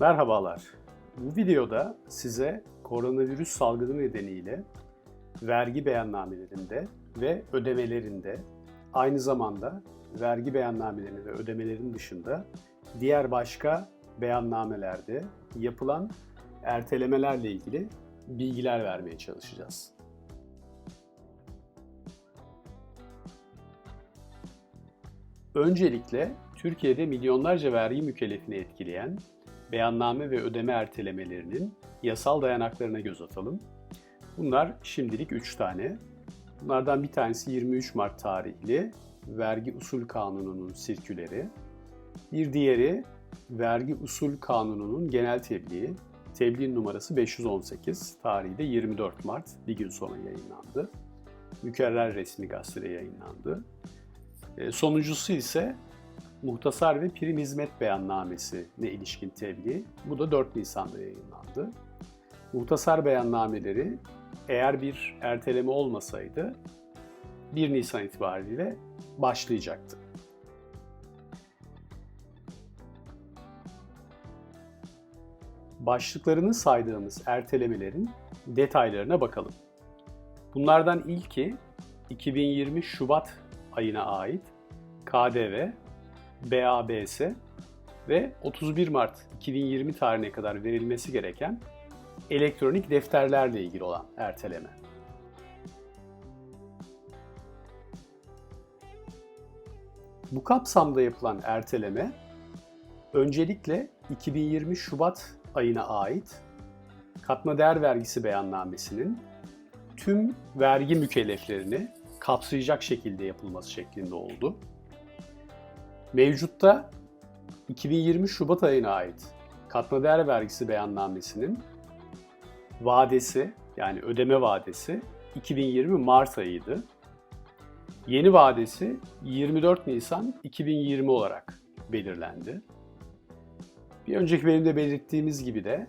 Merhabalar. Bu videoda size koronavirüs salgını nedeniyle vergi beyannamelerinde ve ödemelerinde aynı zamanda vergi beyannamelerinin ve ödemelerin dışında diğer başka beyannamelerde yapılan ertelemelerle ilgili bilgiler vermeye çalışacağız. Öncelikle Türkiye'de milyonlarca vergi mükellefini etkileyen beyanname ve ödeme ertelemelerinin yasal dayanaklarına göz atalım. Bunlar şimdilik 3 tane. Bunlardan bir tanesi 23 Mart tarihli Vergi Usul Kanunu'nun sirküleri. Bir diğeri Vergi Usul Kanunu'nun genel tebliği. Tebliğin numarası 518, tarihi de 24 Mart, bir gün sonra yayınlandı. Mükerrer resmi gazetede yayınlandı. E, sonuncusu ise Muhtasar ve Prim Hizmet Beyannamesi'ne ilişkin tebliğ. Bu da 4 Nisan'da yayınlandı. Muhtasar beyannameleri eğer bir erteleme olmasaydı 1 Nisan itibariyle başlayacaktı. Başlıklarını saydığımız ertelemelerin detaylarına bakalım. Bunlardan ilki 2020 Şubat ayına ait KDV, BABS ve 31 Mart 2020 tarihine kadar verilmesi gereken elektronik defterlerle ilgili olan erteleme. Bu kapsamda yapılan erteleme öncelikle 2020 Şubat ayına ait katma değer vergisi beyannamesinin tüm vergi mükelleflerini kapsayacak şekilde yapılması şeklinde oldu. Mevcutta 2020 Şubat ayına ait katma değer vergisi beyannamesinin vadesi yani ödeme vadesi 2020 Mart ayıydı. Yeni vadesi 24 Nisan 2020 olarak belirlendi. Bir önceki bölümde belirttiğimiz gibi de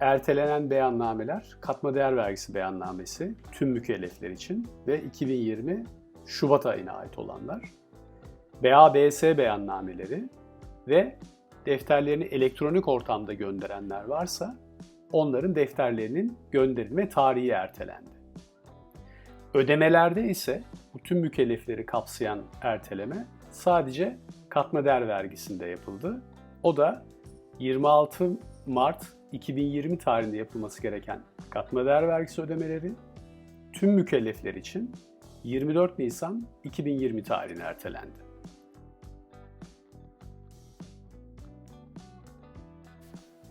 ertelenen beyannameler katma değer vergisi beyannamesi tüm mükellefler için ve 2020 Şubat ayına ait olanlar. BABS beyannameleri ve defterlerini elektronik ortamda gönderenler varsa onların defterlerinin gönderilme tarihi ertelendi. Ödemelerde ise bu tüm mükellefleri kapsayan erteleme sadece katma değer vergisinde yapıldı. O da 26 Mart 2020 tarihinde yapılması gereken katma değer vergisi ödemeleri tüm mükellefler için 24 Nisan 2020 tarihine ertelendi.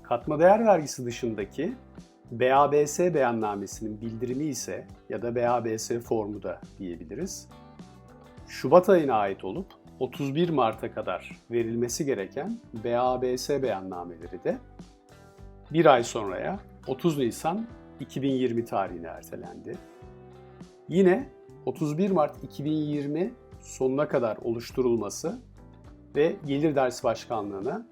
Katma değer vergisi dışındaki BABS beyannamesinin bildirimi ise ya da BABS formu da diyebiliriz. Şubat ayına ait olup 31 Mart'a kadar verilmesi gereken BABS beyannameleri de bir ay sonraya 30 Nisan 2020 tarihine ertelendi. Yine 31 Mart 2020 sonuna kadar oluşturulması ve Gelir Dersi Başkanlığı'na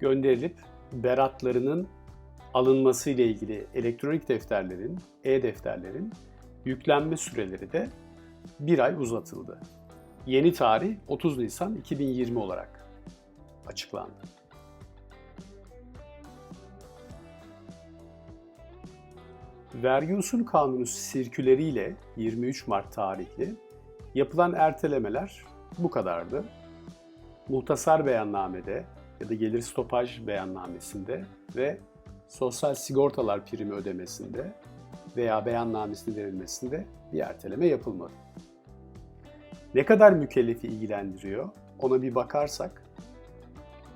gönderilip beratlarının alınması ile ilgili elektronik defterlerin, e-defterlerin yüklenme süreleri de bir ay uzatıldı. Yeni tarih 30 Nisan 2020 olarak açıklandı. Vergi Usul Kanunu sirküleriyle 23 Mart tarihli yapılan ertelemeler bu kadardı. Muhtasar beyannamede ya da gelir stopaj beyannamesinde ve sosyal sigortalar primi ödemesinde veya beyannamesinin verilmesinde bir erteleme yapılmadı. Ne kadar mükellefi ilgilendiriyor ona bir bakarsak,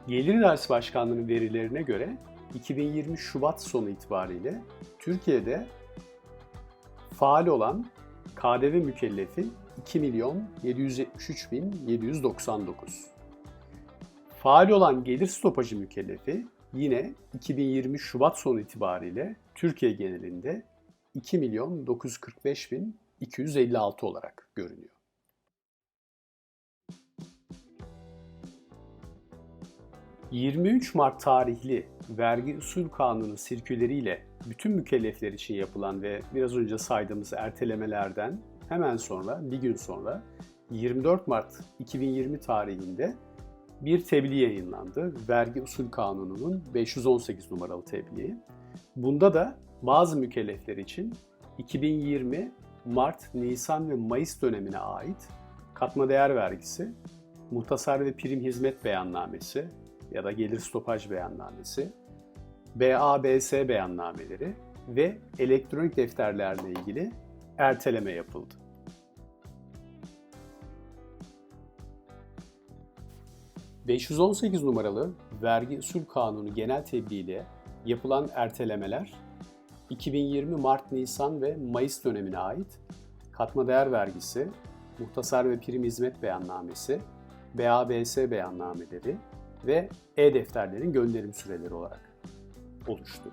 Gelir İdaresi Başkanlığı'nın verilerine göre 2020 Şubat sonu itibariyle Türkiye'de faal olan KDV mükellefi 2 milyon 773 bin 799. Faal olan gelir stopajı mükellefi yine 2020 Şubat sonu itibariyle Türkiye genelinde 2 milyon 945 bin 256 olarak görünüyor. ...23 Mart tarihli vergi usul kanunu sirküleriyle bütün mükellefler için yapılan ve biraz önce saydığımız ertelemelerden hemen sonra, bir gün sonra 24 Mart 2020 tarihinde bir tebliğ yayınlandı. Vergi Usul Kanunu'nun 518 numaralı tebliği. Bunda da bazı mükellefler için 2020 Mart, Nisan ve Mayıs dönemine ait katma değer vergisi, muhtasar ve prim hizmet beyannamesi ya da gelir stopaj beyannamesi, BABS beyannameleri ve elektronik defterlerle ilgili erteleme yapıldı. ...518 numaralı Vergi Usul Kanunu genel tebliğ ile yapılan ertelemeler 2020 Mart, Nisan ve Mayıs dönemine ait katma değer vergisi, muhtasar ve prim hizmet beyannamesi, BABS beyannameleri ve e-defterlerin gönderim süreleri olarak oluştu.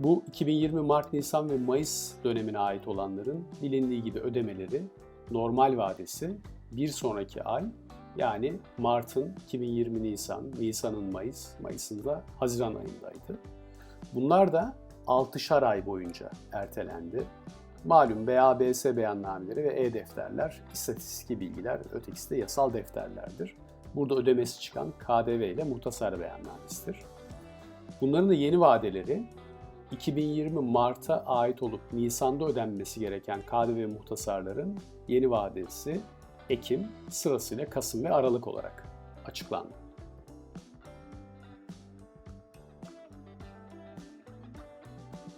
Bu 2020 Mart, Nisan ve Mayıs dönemine ait olanların bilindiği gibi ödemeleri normal vadesi bir sonraki ay yani Mart'ın 2020 Nisan, Nisan'ın Mayıs, Mayıs'ın da Haziran ayındaydı. Bunlar da 6'şar ay boyunca ertelendi. Malum BABS beyannameleri ve e-defterler istatistik bilgiler, ötekisi de yasal defterlerdir. Burada ödemesi çıkan KDV ile muhtasar beyannamesidir. Bunların da yeni vadeleri 2020 Mart'a ait olup Nisan'da ödenmesi gereken KDV muhtasarların yeni vadesi Ekim, sırasıyla Kasım ve Aralık olarak açıklandı.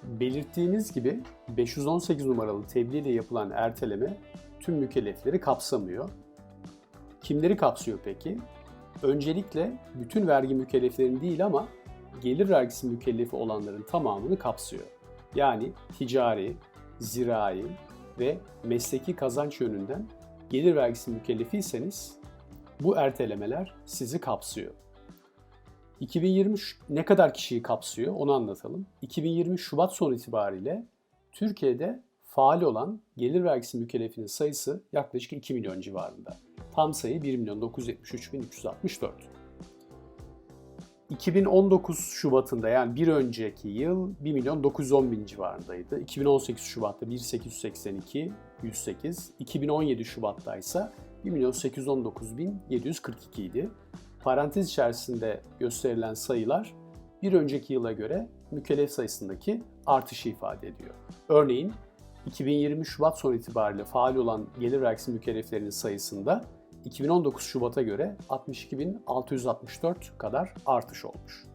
Belirttiğimiz gibi 518 numaralı tebliğ ile yapılan erteleme tüm mükellefleri kapsamıyor. Kimleri kapsıyor peki? Öncelikle bütün vergi mükelleflerini değil ama gelir vergisi mükellefi olanların tamamını kapsıyor. Yani ticari, zirai ve mesleki kazanç yönünden gelir vergisi mükellefiyseniz bu ertelemeler sizi kapsıyor. 2020 ne kadar kişiyi kapsıyor onu anlatalım. 2020 Şubat son itibariyle Türkiye'de faal olan gelir vergisi mükellefinin sayısı yaklaşık 2 milyon civarında. Tam sayı 1 milyon 973 bin 364. 2019 Şubat'ında yani bir önceki yıl 1 milyon 910 bin civarındaydı. 2018 Şubat'ta 1.882 108. 2017 Şubat'ta ise 1 milyon 819 bin 742 idi. Parantez içerisinde gösterilen sayılar bir önceki yıla göre mükellef sayısındaki artışı ifade ediyor. Örneğin 2020 Şubat son itibariyle faal olan gelir vergisi mükelleflerinin sayısında 2019 Şubat'a göre 62.664 kadar artış olmuş.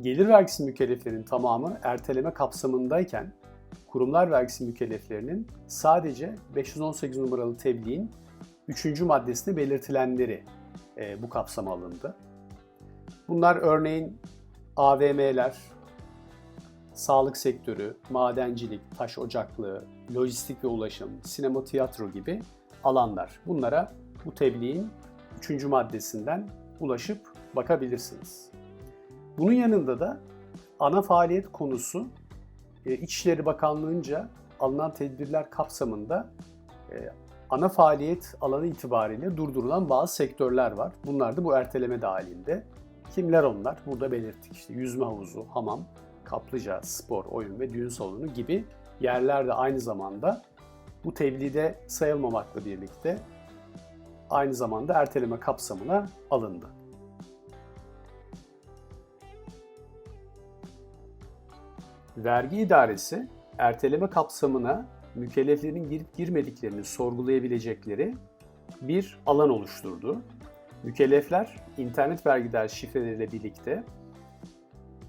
Gelir vergisi mükelleflerinin tamamı erteleme kapsamındayken kurumlar vergisi mükelleflerinin sadece 518 numaralı tebliğin 3. maddesinde belirtilenleri e, bu kapsama alındı. Bunlar örneğin AVM'ler, sağlık sektörü, madencilik, taş ocaklığı, lojistik ve ulaşım, sinema, tiyatro gibi alanlar. Bunlara bu tebliğin 3. maddesinden ulaşıp bakabilirsiniz. Bunun yanında da ana faaliyet konusu e, İçişleri Bakanlığı'nca alınan tedbirler kapsamında e, ana faaliyet alanı itibariyle durdurulan bazı sektörler var. Bunlar da bu erteleme dahilinde. Kimler onlar? Burada belirttik işte yüzme havuzu, hamam, kaplıca, spor, oyun ve düğün salonu gibi yerler de aynı zamanda bu tebliğde sayılmamakla birlikte aynı zamanda erteleme kapsamına alındı. Vergi idaresi erteleme kapsamına mükelleflerin girip girmediklerini sorgulayabilecekleri bir alan oluşturdu. Mükellefler internet vergi ders şifreleriyle birlikte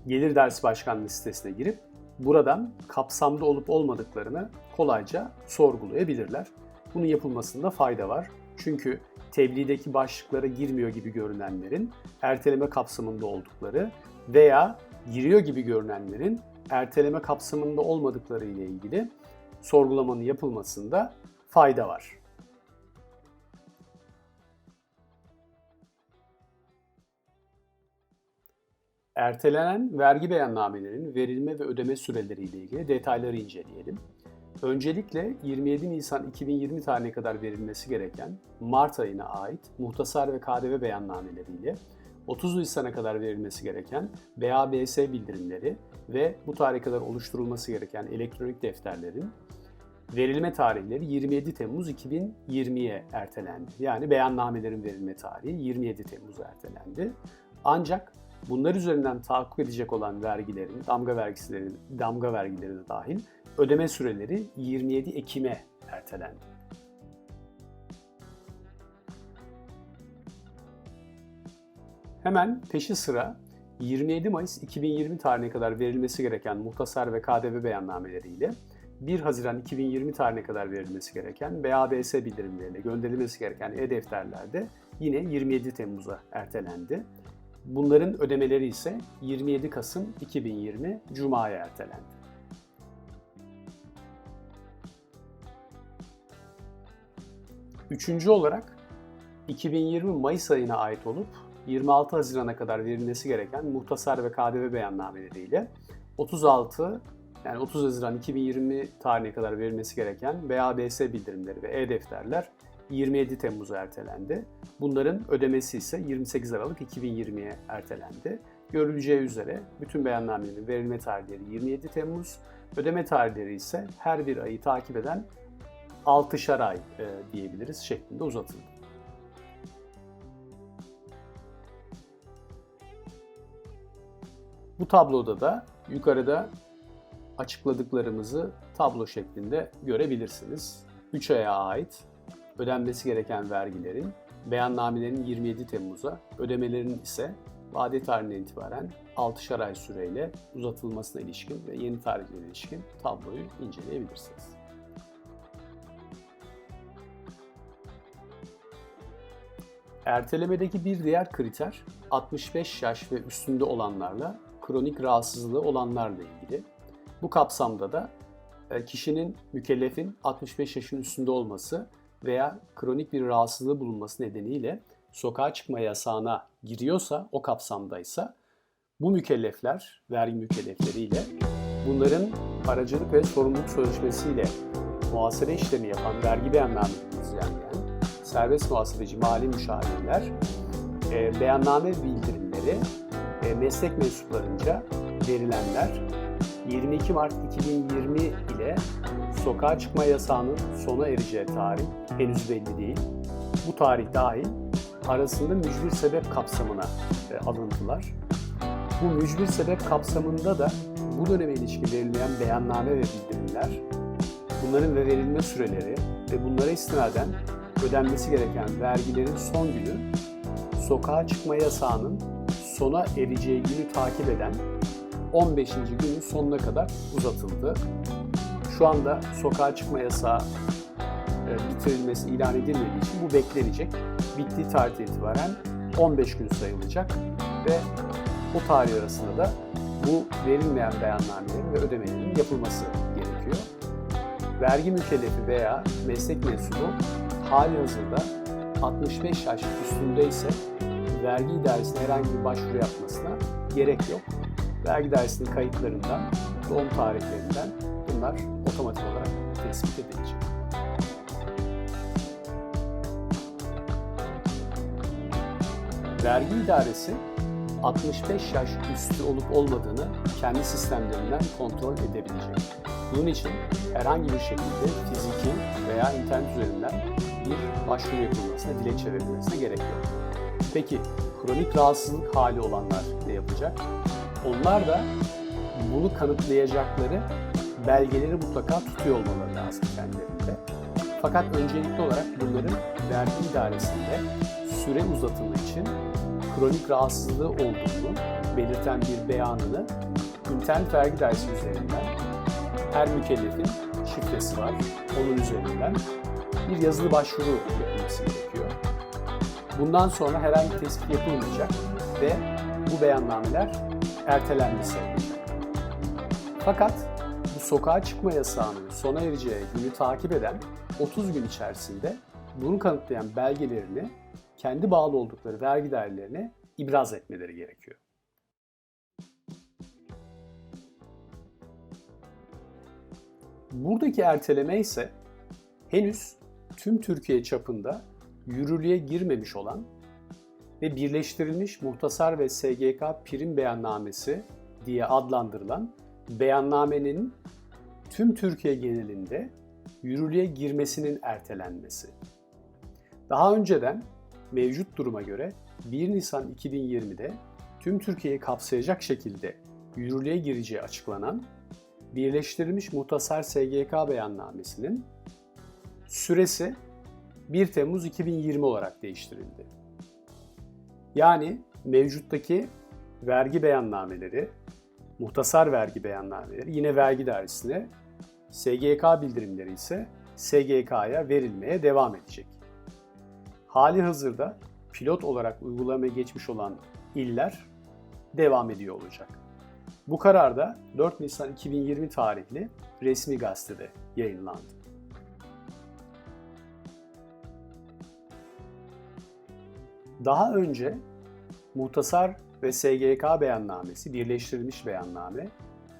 Gelir Dersi Başkanlığı sitesine girip buradan kapsamda olup olmadıklarını kolayca sorgulayabilirler. Bunun yapılmasında fayda var. Çünkü tebliğdeki başlıklara girmiyor gibi görünenlerin erteleme kapsamında oldukları veya giriyor gibi görünenlerin erteleme kapsamında olmadıkları ile ilgili sorgulamanın yapılmasında fayda var. Ertelenen vergi beyannamelerinin verilme ve ödeme süreleri ile ilgili detayları inceleyelim. Öncelikle 27 Nisan 2020 tarihine kadar verilmesi gereken Mart ayına ait muhtasar ve KDV beyannameneriyle 30 Nisan'a kadar verilmesi gereken BABS bildirimleri ve bu tarihe kadar oluşturulması gereken elektronik defterlerin verilme tarihleri 27 Temmuz 2020'ye ertelendi. Yani beyannamelerin verilme tarihi 27 Temmuz ertelendi. Ancak bunlar üzerinden tahakkuk edecek olan vergilerin, damga vergileri, damga vergileri de dahil ödeme süreleri 27 Ekim'e ertelendi. Hemen peşi sıra 27 Mayıs 2020 tarihine kadar verilmesi gereken muhtasar ve KDV beyannameleriyle 1 Haziran 2020 tarihine kadar verilmesi gereken BABS bildirimleriyle gönderilmesi gereken e-defterler de yine 27 Temmuz'a ertelendi. Bunların ödemeleri ise 27 Kasım 2020 Cuma'ya ertelendi. Üçüncü olarak 2020 Mayıs ayına ait olup 26 Haziran'a kadar verilmesi gereken muhtasar ve KDV beyannameleriyle 36 yani 30 Haziran 2020 tarihine kadar verilmesi gereken BABS bildirimleri ve e-defterler 27 Temmuz'a ertelendi. Bunların ödemesi ise 28 Aralık 2020'ye ertelendi. Görüleceği üzere bütün beyannamelerin verilme tarihleri 27 Temmuz, ödeme tarihleri ise her bir ayı takip eden 6'şar ay e, diyebiliriz şeklinde uzatıldı. Bu tabloda da yukarıda açıkladıklarımızı tablo şeklinde görebilirsiniz. 3 aya ait ödenmesi gereken vergilerin beyannamelerin 27 Temmuz'a, ödemelerin ise vade tarihinden itibaren 6'şar ay süreyle uzatılmasına ilişkin ve yeni tarihlere ilişkin tabloyu inceleyebilirsiniz. Ertelemedeki bir diğer kriter 65 yaş ve üstünde olanlarla kronik rahatsızlığı olanlarla ilgili. Bu kapsamda da e, kişinin mükellefin 65 yaşın üstünde olması veya kronik bir rahatsızlığı bulunması nedeniyle sokağa çıkma yasağına giriyorsa, o kapsamdaysa bu mükellefler, vergi mükellefleriyle bunların aracılık ve sorumluluk sözleşmesiyle muhasebe işlemi yapan vergi beyannamelerini düzenleyen serbest muhasebeci mali müşavirler e, beyanname bildirimleri meslek mensuplarınca verilenler 22 Mart 2020 ile sokağa çıkma yasağının sona ereceği tarih henüz belli değil. Bu tarih dahil arasında mücbir sebep kapsamına e, alındılar. Bu mücbir sebep kapsamında da bu döneme ilişkin verilmeyen beyanname ve bildirimler, bunların ve verilme süreleri ve bunlara istinaden ödenmesi gereken vergilerin son günü sokağa çıkma yasağının sona ereceği günü takip eden 15. günün sonuna kadar uzatıldı. Şu anda sokağa çıkma yasağı e, bitirilmesi ilan edilmediği için bu beklenecek. Bittiği tarihten itibaren 15 gün sayılacak ve o tarih arasında da bu verilmeyen beyannamelerin ve ödemelerin yapılması gerekiyor. Vergi mükellefi veya meslek mensubu hali hazırda 65 yaş üstünde ise vergi idaresine herhangi bir başvuru yapmasına gerek yok. Vergi dairesinin kayıtlarından, doğum tarihlerinden bunlar otomatik olarak tespit edilecek. Vergi idaresi 65 yaş üstü olup olmadığını kendi sistemlerinden kontrol edebilecek. Bunun için herhangi bir şekilde fiziki veya internet üzerinden bir başvuru yapılmasına, dilekçe verilmesine gerek yok. Peki kronik rahatsızlık hali olanlar ne yapacak? Onlar da bunu kanıtlayacakları belgeleri mutlaka tutuyor olmaları lazım kendilerinde. Fakat öncelikli olarak bunların vergi idaresinde süre uzatımı için kronik rahatsızlığı olduğunu belirten bir beyanını internet vergi dairesi üzerinden her mükellefin şifresi var. Onun üzerinden bir yazılı başvuru yapılması gerekiyor. Bundan sonra herhangi bir tespit yapılmayacak ve bu beyannameler ertelenmiş sayılacak. Fakat bu sokağa çıkma yasağının sona ereceği günü takip eden 30 gün içerisinde bunu kanıtlayan belgelerini kendi bağlı oldukları vergi dairelerine ibraz etmeleri gerekiyor. Buradaki erteleme ise henüz tüm Türkiye çapında yürürlüğe girmemiş olan ve birleştirilmiş muhtasar ve SGK prim beyannamesi diye adlandırılan beyannamenin tüm Türkiye genelinde yürürlüğe girmesinin ertelenmesi. Daha önceden mevcut duruma göre 1 Nisan 2020'de tüm Türkiye'yi kapsayacak şekilde yürürlüğe gireceği açıklanan Birleştirilmiş Muhtasar SGK beyannamesinin süresi 1 Temmuz 2020 olarak değiştirildi. Yani mevcuttaki vergi beyannameleri, muhtasar vergi beyannameleri yine vergi dairesine, SGK bildirimleri ise SGK'ya verilmeye devam edecek. Hali hazırda pilot olarak uygulamaya geçmiş olan iller devam ediyor olacak. Bu karar da 4 Nisan 2020 tarihli resmi gazetede yayınlandı. Daha önce Muhtasar ve SGK beyannamesi, birleştirilmiş beyanname,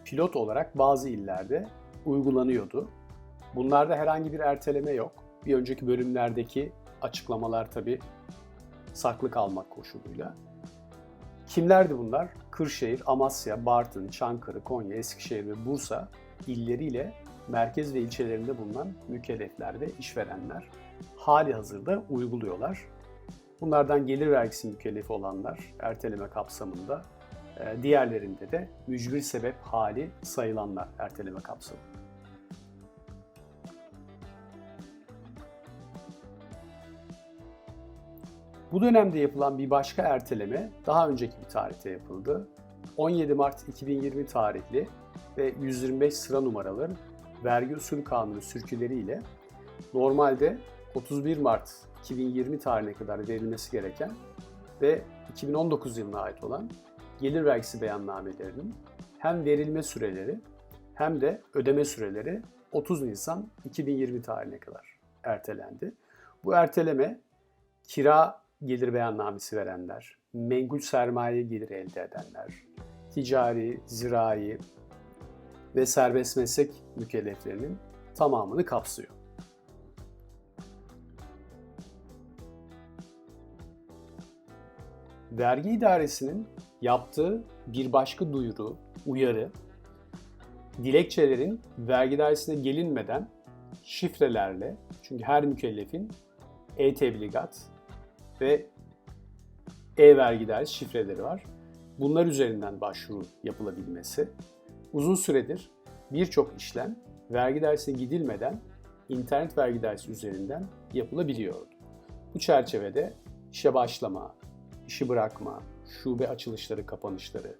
pilot olarak bazı illerde uygulanıyordu. Bunlarda herhangi bir erteleme yok. Bir önceki bölümlerdeki açıklamalar tabi saklı kalmak koşuluyla. Kimlerdi bunlar? Kırşehir, Amasya, Bartın, Çankırı, Konya, Eskişehir ve Bursa illeriyle merkez ve ilçelerinde bulunan mükellefler ve işverenler hali hazırda uyguluyorlar. Bunlardan gelir vergisi mükellefi olanlar erteleme kapsamında, e, diğerlerinde de mücbir sebep hali sayılanlar erteleme kapsamında. Bu dönemde yapılan bir başka erteleme daha önceki bir tarihte yapıldı. 17 Mart 2020 tarihli ve 125 sıra numaralı vergi usulü kanunu sürküleriyle normalde 31 Mart 2020 tarihine kadar verilmesi gereken ve 2019 yılına ait olan gelir vergisi beyannamelerinin hem verilme süreleri hem de ödeme süreleri 30 Nisan 2020 tarihine kadar ertelendi. Bu erteleme kira gelir beyannamesi verenler, menkul sermaye geliri elde edenler, ticari, zirai ve serbest meslek mükelleflerinin tamamını kapsıyor. Vergi idaresinin yaptığı bir başka duyuru, uyarı, dilekçelerin vergi dairesine gelinmeden şifrelerle, çünkü her mükellefin e-tebligat ve e-vergi dairesi şifreleri var. Bunlar üzerinden başvuru yapılabilmesi. Uzun süredir birçok işlem vergi dairesine gidilmeden internet vergi dairesi üzerinden yapılabiliyordu. Bu çerçevede işe başlama, işi bırakma, şube açılışları, kapanışları,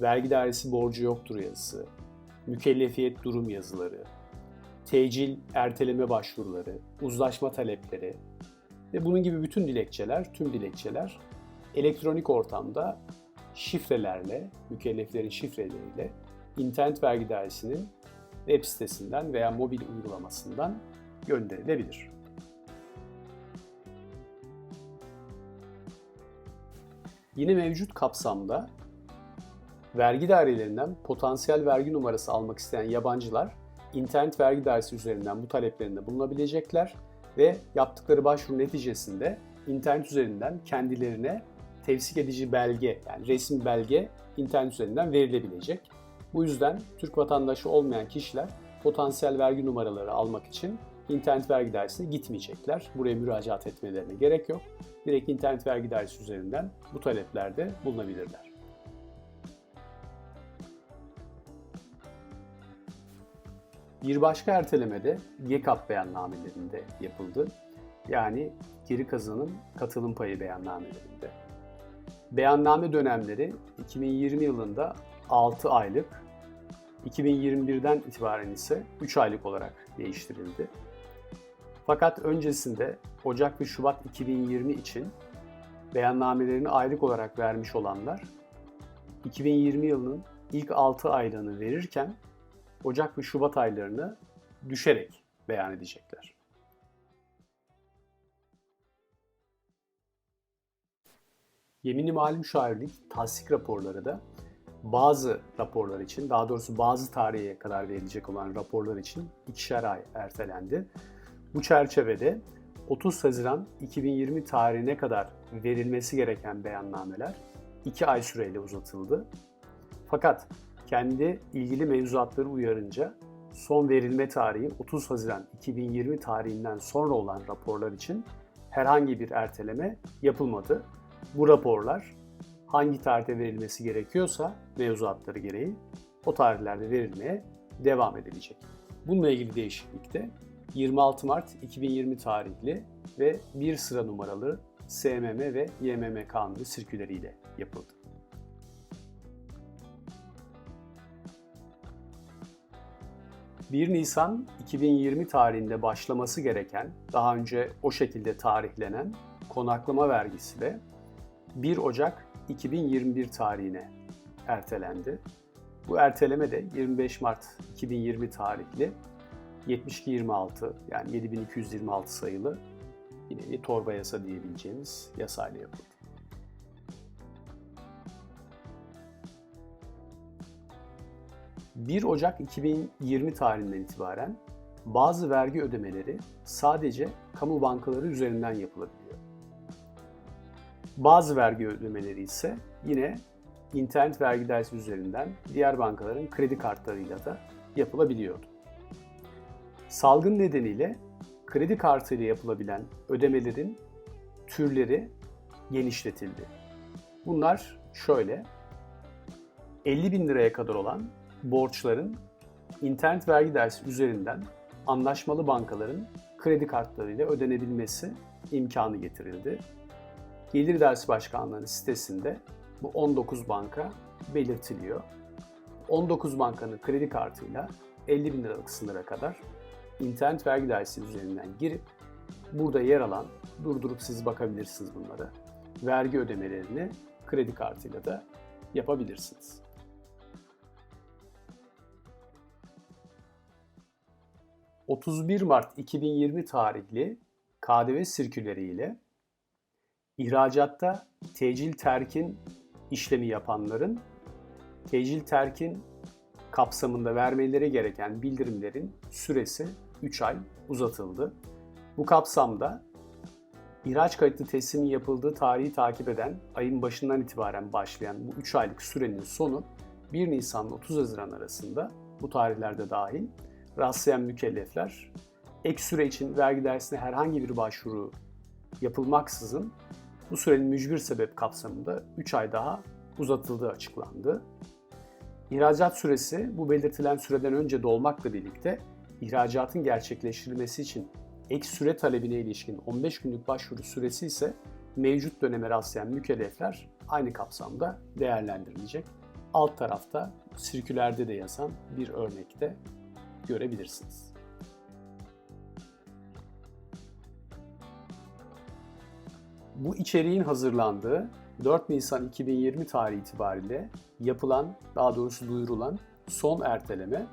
vergi dairesi borcu yoktur yazısı, mükellefiyet durum yazıları, tecil erteleme başvuruları, uzlaşma talepleri ve bunun gibi bütün dilekçeler, tüm dilekçeler elektronik ortamda şifrelerle, mükelleflerin şifreleriyle internet vergi dairesinin web sitesinden veya mobil uygulamasından gönderilebilir. Yine mevcut kapsamda vergi dairelerinden potansiyel vergi numarası almak isteyen yabancılar internet vergi dairesi üzerinden bu taleplerinde bulunabilecekler ve yaptıkları başvuru neticesinde internet üzerinden kendilerine tevsik edici belge yani resmi belge internet üzerinden verilebilecek. Bu yüzden Türk vatandaşı olmayan kişiler potansiyel vergi numaraları almak için internet vergi dairesine gitmeyecekler. Buraya müracaat etmelerine gerek yok. Direkt internet vergi dairesi üzerinden bu taleplerde bulunabilirler. Bir başka erteleme de GEKAP beyannamelerinde yapıldı. Yani geri kazanım katılım payı beyannamelerinde. Beyanname dönemleri 2020 yılında 6 aylık, 2021'den itibaren ise 3 aylık olarak değiştirildi. Fakat öncesinde Ocak ve Şubat 2020 için beyannamelerini aylık olarak vermiş olanlar 2020 yılının ilk 6 aylığını verirken Ocak ve Şubat aylarını düşerek beyan edecekler. Yemini malum şairlik tasdik raporları da bazı raporlar için, daha doğrusu bazı tarihe kadar verilecek olan raporlar için ikişer ay ertelendi. Bu çerçevede 30 Haziran 2020 tarihine kadar verilmesi gereken beyannameler 2 ay süreyle uzatıldı. Fakat kendi ilgili mevzuatları uyarınca son verilme tarihi 30 Haziran 2020 tarihinden sonra olan raporlar için herhangi bir erteleme yapılmadı. Bu raporlar hangi tarihte verilmesi gerekiyorsa mevzuatları gereği o tarihlerde verilmeye devam edilecek. Bununla ilgili değişiklik de 26 Mart 2020 tarihli ve bir sıra numaralı SMM ve YMM kanunu sirküleriyle yapıldı. ...1 Nisan 2020 tarihinde başlaması gereken, daha önce o şekilde tarihlenen konaklama vergisi de 1 Ocak 2021 tarihine ertelendi. Bu erteleme de 25 Mart 2020 tarihli 7226 yani 7226 sayılı bir torba yasa diyebileceğimiz yasayla yapıldı. ...1 Ocak 2020 tarihinden itibaren bazı vergi ödemeleri sadece kamu bankaları üzerinden yapılabiliyor. Bazı vergi ödemeleri ise yine internet vergi dersi üzerinden diğer bankaların kredi kartlarıyla da yapılabiliyordu. Salgın nedeniyle kredi kartıyla yapılabilen ödemelerin türleri genişletildi. Bunlar şöyle, 50 bin liraya kadar olan borçların internet vergi dersi üzerinden anlaşmalı bankaların kredi kartlarıyla ödenebilmesi imkanı getirildi. Gelir Dersi Başkanlığı'nın sitesinde bu 19 banka belirtiliyor. 19 bankanın kredi kartıyla 50 bin liralık sınıra kadar internet vergi dairesi üzerinden girip burada yer alan, durdurup siz bakabilirsiniz bunlara. Vergi ödemelerini kredi kartıyla da yapabilirsiniz. ...31 Mart 2020 tarihli KDV sirküleri ile ihracatta tecil terkin işlemi yapanların tecil terkin kapsamında vermeleri gereken bildirimlerin süresi 3 ay uzatıldı. Bu kapsamda ihraç kayıtlı teslimin yapıldığı tarihi takip eden ayın başından itibaren başlayan bu 3 aylık sürenin sonu 1 Nisan ile 30 Haziran arasında bu tarihlerde dahil rastlayan mükellefler ek süre için vergi dersine herhangi bir başvuru yapılmaksızın bu sürenin mücbir sebep kapsamında 3 ay daha uzatıldığı açıklandı. İhracat süresi bu belirtilen süreden önce dolmakla birlikte ihracatın gerçekleştirilmesi için ek süre talebine ilişkin 15 günlük başvuru süresi ise mevcut döneme rastlayan mükellefler aynı kapsamda değerlendirilecek. Alt tarafta sirkülerde de yazan bir örnekte görebilirsiniz. Bu içeriğin hazırlandığı 4 Nisan 2020 tarihi itibariyle yapılan, daha doğrusu duyurulan son erteleme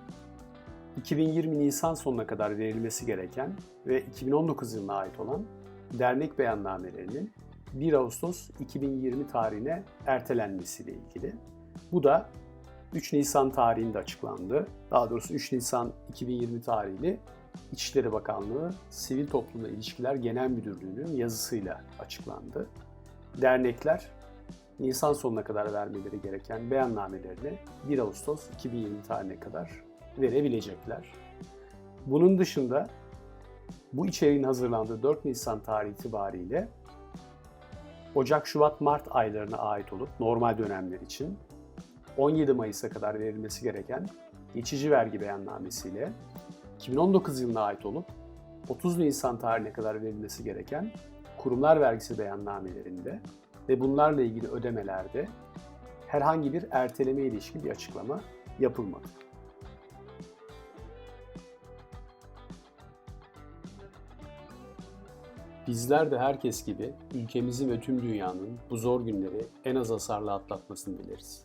2020 Nisan sonuna kadar verilmesi gereken ve 2019 yılına ait olan dernek beyannamelerinin 1 Ağustos 2020 tarihine ertelenmesiyle ilgili. Bu da 3 Nisan tarihinde açıklandı. Daha doğrusu 3 Nisan 2020 tarihli İçişleri Bakanlığı Sivil Toplumla İlişkiler Genel Müdürlüğü'nün yazısıyla açıklandı. Dernekler Nisan sonuna kadar vermeleri gereken beyannamelerini 1 Ağustos 2020 tarihine kadar verebilecekler. Bunun dışında bu içeriğin hazırlandığı 4 Nisan tarihi itibariyle Ocak, Şubat, Mart aylarına ait olup normal dönemler için 17 Mayıs'a kadar verilmesi gereken geçici vergi beyannamesiyle 2019 yılına ait olup 30 Nisan tarihine kadar verilmesi gereken kurumlar vergisi beyannamelerinde ve bunlarla ilgili ödemelerde herhangi bir erteleme ilişkin bir açıklama yapılmadı. Bizler de herkes gibi ülkemizin ve tüm dünyanın bu zor günleri en az hasarla atlatmasını dileriz.